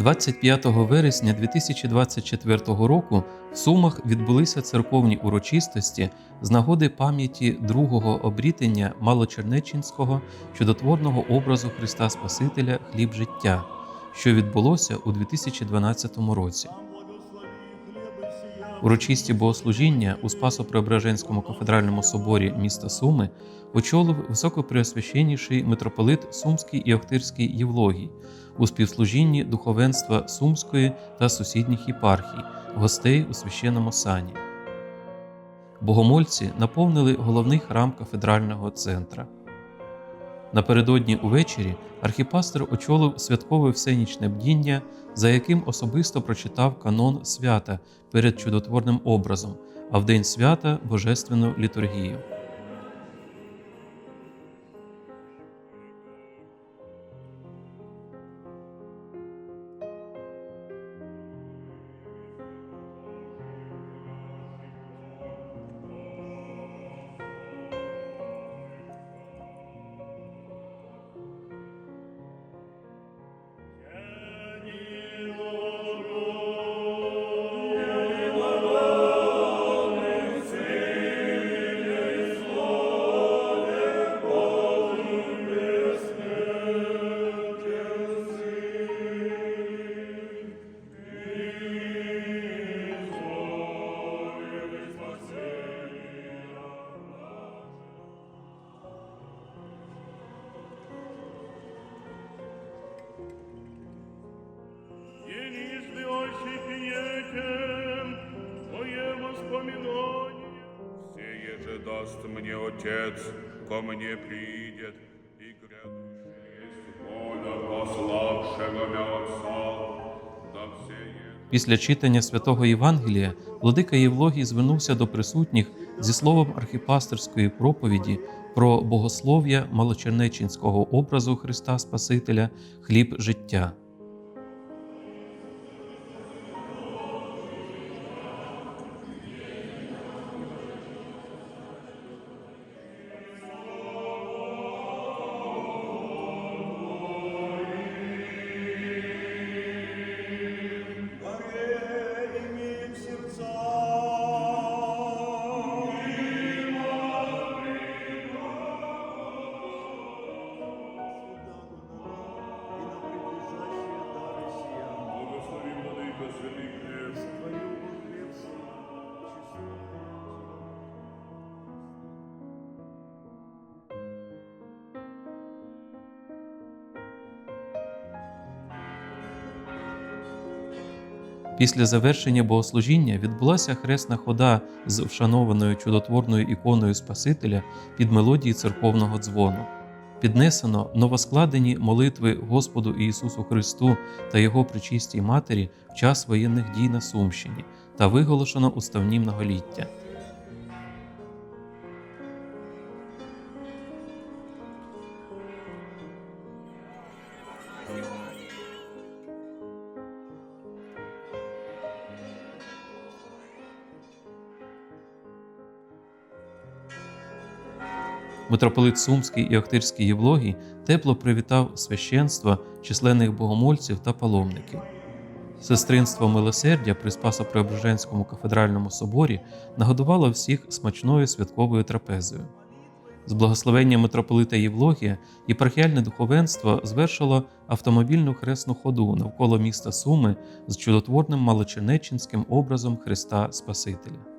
25 вересня 2024 року в Сумах відбулися церковні урочистості з нагоди пам'яті другого обрітення Малочернечинського чудотворного образу Христа Спасителя хліб життя, що відбулося у 2012 році. Урочисті богослужіння у Спасо-Преображенському кафедральному соборі міста Суми очолив високопреосвященніший митрополит Сумський і Охтирський Євлогій у співслужінні духовенства Сумської та сусідніх єпархій, гостей у священному сані. Богомольці наповнили головний храм кафедрального центра. Напередодні увечері архіпастер очолив святкове всенічне бдіння, за яким особисто прочитав канон свята перед чудотворним образом, а в день свята божественну літургію. Даст мне Отец, ко мне придет, и грядущее есть воля пославшего мя Отца, да все. Після читання святого Євангелія владика Євлогій звернувся до присутніх зі словом архіпастерської проповіді про богослов'я малочернечинського образу Христа Спасителя, хліб життя. Після завершення богослужіння відбулася хресна хода з вшанованою чудотворною іконою Спасителя під мелодії церковного дзвону. Піднесено новоскладені молитви Господу Ісусу Христу та Його причистій Матері в час воєнних дій на Сумщині та виголошено уставні многоліття. Митрополит Сумський і Охтирський Євлогій тепло привітав священство, численних богомольців та паломників. Сестринство милосердя при Спасо-Преображенському кафедральному соборі нагодувало всіх смачною святковою трапезою. З благословення митрополита Євлогія єпархіальне духовенство звершило автомобільну хресну ходу навколо міста Суми з чудотворним малочернечинським образом Христа Спасителя.